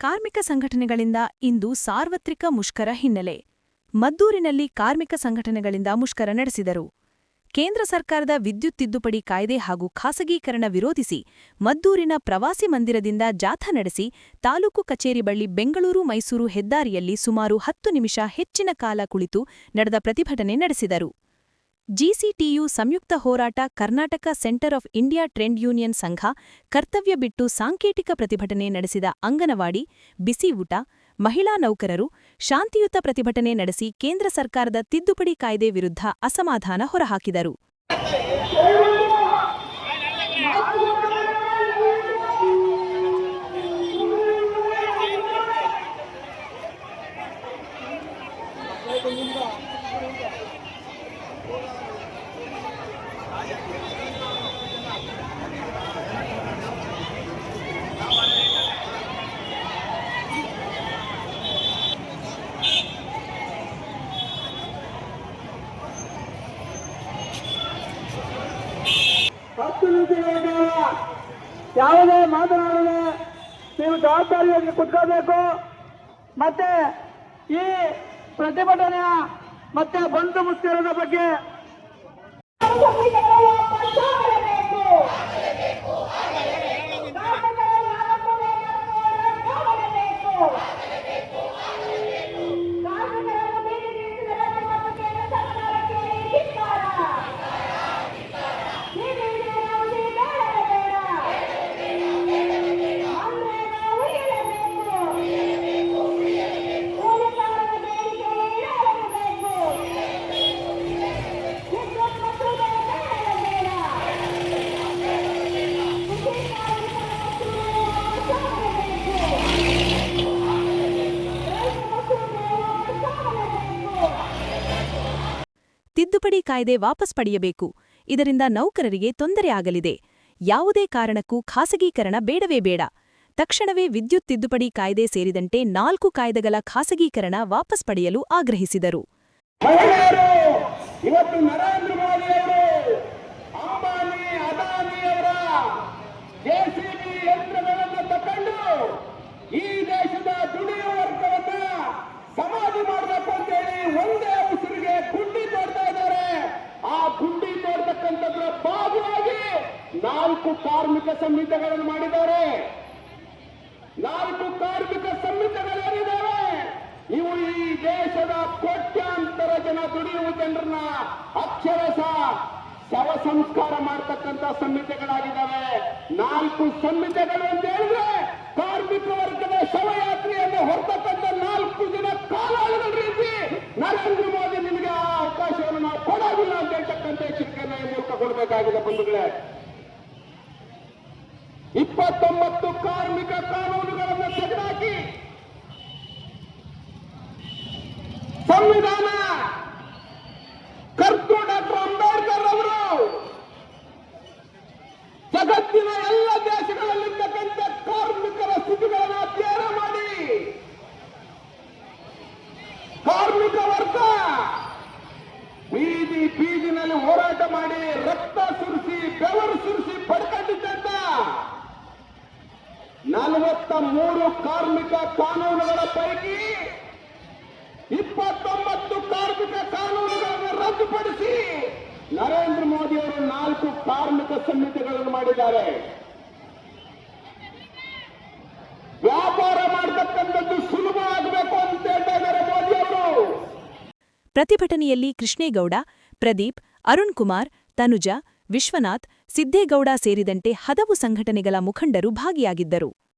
ಕಾರ್ಮಿಕ ಸಂಘಟನೆಗಳಿಂದ ಇಂದು ಸಾರ್ವತ್ರಿಕ ಮುಷ್ಕರ ಹಿನ್ನೆಲೆ. ಮದ್ದೂರಿನಲ್ಲಿ ಕಾರ್ಮಿಕ ಸಂಘಟನೆಗಳಿಂದ ಮುಷ್ಕರ ನಡೆಸಿದರು. ಕೇಂದ್ರ ಸರ್ಕಾರದ ವಿದ್ಯುತ್ ತಿದ್ದುಪಡಿ ಕಾಯ್ದೆ ಹಾಗೂ ಖಾಸಗೀಕರಣ ವಿರೋಧಿಸಿ ಮದ್ದೂರಿನ ಪ್ರವಾಸಿ ಮಂದಿರದಿಂದ ಜಾಥಾ ನಡೆಸಿ ತಾಲೂಕು ಕಚೇರಿ ಬಳಿ ಬೆಂಗಳೂರು ಮೈಸೂರು ಹೆದ್ದಾರಿಯಲ್ಲಿ ಸುಮಾರು ಹತ್ತು ನಿಮಿಷ ಹೆಚ್ಚಿನ ಕಾಲ ಕುಳಿತು ನಡೆದ ಪ್ರತಿಭಟನೆ ನಡೆಸಿದರು. ಜಿಸಿಟಿಯು ಸಂಯುಕ್ತ ಹೋರಾಟ Karnataka centre of India trade union ಸಂಘ ಕರ್ತವ್ಯ ಬಿಟ್ಟು ಸಾಂಕೇತಿಕ ಪ್ರತಿಭಟನೆ ನಡೆಸಿದ ಅಂಗನವಾಡಿ, ಬಿಸಿ ಊಟ, ಮಹಿಳಾ ನೌಕರರು ಶಾಂತಿಯುತ ಪ್ರತಿಭಟನೆ ನಡೆಸಿ ಕೇಂದ್ರ ಸರ್ಕಾರದ ತಿದ್ದುಪಡಿ ಕಾಯ್ದೆ ವಿರುದ್ಧ ಅಸಮಾಧಾನ ಹೊರಹಾಕಿದರು ಹತ್ತು ನಿಮಿಷಗಳ ಕಾಲ ಯಾವುದೇ ಮಾತನಾಡದೆ ನೀವು ಜವಾಬ್ದಾರಿಯಾಗಿ ಕುತ್ಕೋಬೇಕು. ಮತ್ತೆ ಈ ಪ್ರತಿಭಟನೆಯ ಮತ್ತೆ ಬಂಧು ಮುಸ್ತಿರದ ಬಗ್ಗೆ ತಿದ್ದುಪಡಿ ಕಾಯ್ದೆ ವಾಪಸ್ ಪಡೆಯಬೇಕು. ಇದರಿಂದ ನೌಕರರಿಗೆ ತೊಂದರೆ ಆಗಲಿದೆ. ಯಾವುದೇ ಕಾರಣಕ್ಕೂ ಖಾಸಗೀಕರಣ ಬೇಡವೇ ಬೇಡ. ತಕ್ಷಣವೇ ವಿದ್ಯುತ್ ತಿದ್ದುಪಡಿ ಕಾಯ್ದೆ ಸೇರಿದಂತೆ ನಾಲ್ಕು ಕಾಯ್ದೆಗಳ ಖಾಸಗೀಕರಣ ವಾಪಸ್ ಪಡೆಯಲು ಆಗ್ರಹಿಸಿದರು. ನಾಲ್ಕು ಕಾರ್ಮಿಕ ಸಂಹಿತೆಗಳನ್ನು ಮಾಡಿದ್ದಾರೆ. ನಾಲ್ಕು ಕಾರ್ಮಿಕ ಸಂಹಿತೆಗಳೇನಿದ್ದಾವೆ ಇವು ಈ ದೇಶದ ಕೋಟ್ಯಾಂತರ ಜನ ದುಡಿಯುವ ಜನರನ್ನ ಅಕ್ಷರಶ ಶವ ಸಂಸ್ಕಾರ ಮಾಡ್ತಕ್ಕಂಥ ಸಂಹಿತೆಗಳಾಗಿದ್ದಾವೆ ನಾಲ್ಕು ಸಂಹಿತೆಗಳು ಅಂತ ಹೇಳಿದ್ರೆ ಕಾರ್ಮಿಕ ವರ್ಗದ ಶವಯಾತ್ರೆಯನ್ನು ಹೊರತಕ್ಕಂಥ ನಾಲ್ಕು ದಿನ ಕಾಲಾಳುಗಳ ರೀತಿ ನರೇಂದ್ರ ಮೋದಿ ನಿಮಗೆ ಆ ಅವಕಾಶವನ್ನು ನಾವು ಕೊಡೋದಿಲ್ಲ ಅಂತ ಹೇಳ್ತಕ್ಕಂಥ ಎಚ್ಚರಿಕೆಯನ್ನು ಮೂಲಕ ಕೊಡಬೇಕಾಗಿದೆ ಬಂಧುಗಳೇ. ಇಪ್ಪತ್ತೊಂಬತ್ತು ಕಾರ್ಮಿಕ ಕಾನೂನುಗಳನ್ನು ತೆಗೆದುಹಾಕಿ. ಸಂವಿಧಾನ. ಕರ್ತು ಡಾಕ್ಟರ್ ಅಂಬೇಡ್ಕರ್ ಅವರು ಜಗತ್ತಿನ ಎಲ್ಲ ದೇಶಗಳಲ್ಲಿರ್ತಕ್ಕಂಥ ಕಾರ್ಮಿಕರ ಸ್ಥಿತಿಗಳನ್ನು ಅಧ್ಯಯನ ಮಾಡಿ. ಕಾರ್ಮಿಕ ವರ್ಗ ಬೀದಿ ಬೀದಿನಲ್ಲಿ ಹೋರಾಟ ಮಾಡಿ ರಕ್ತ ಸುರಿಸಿ ಬೆವರು ಸುರಿಸಿ ಪಡ್ಕೊಂಡಿದ್ದಂತ ನಲವತ್ತ ಮೂರು ಕಾರ್ಮಿಕ ಕಾನೂನುಗಳ ಪೈಕಿ ಇಪ್ಪತ್ತೊಂಬತ್ತು ಕಾರ್ಮಿಕ ಕಾನೂನುಗಳನ್ನು ರದ್ದುಪಡಿಸಿ ನರೇಂದ್ರ ಮೋದಿ ಅವರು ನಾಲ್ಕು ಕಾರ್ಮಿಕ ಸಂಹಿತೆಗಳನ್ನು ಮಾಡಿದ್ದಾರೆ. ವ್ಯಾಪಾರ ಮಾಡತಕ್ಕಂಥದ್ದು ಸುಲಭ ಆಗಬೇಕು ಅಂತ ಹೇಳ್ತಾ ಮೋದಿ ಅವರು. ಪ್ರತಿಭಟನೆಯಲ್ಲಿ ಕೃಷ್ಣೇಗೌಡ, ಪ್ರದೀಪ್, ಅರುಣ್ ಕುಮಾರ್, ತನುಜ ವಿಶ್ವನಾಥ್ ಸಿದ್ದೇಗೌಡ ಸೇರಿದಂತೆ ಹದವು ಸಂಘಟನೆಗಳ ಮುಖಂಡರು ಭಾಗಿಯಾಗಿದ್ದರು.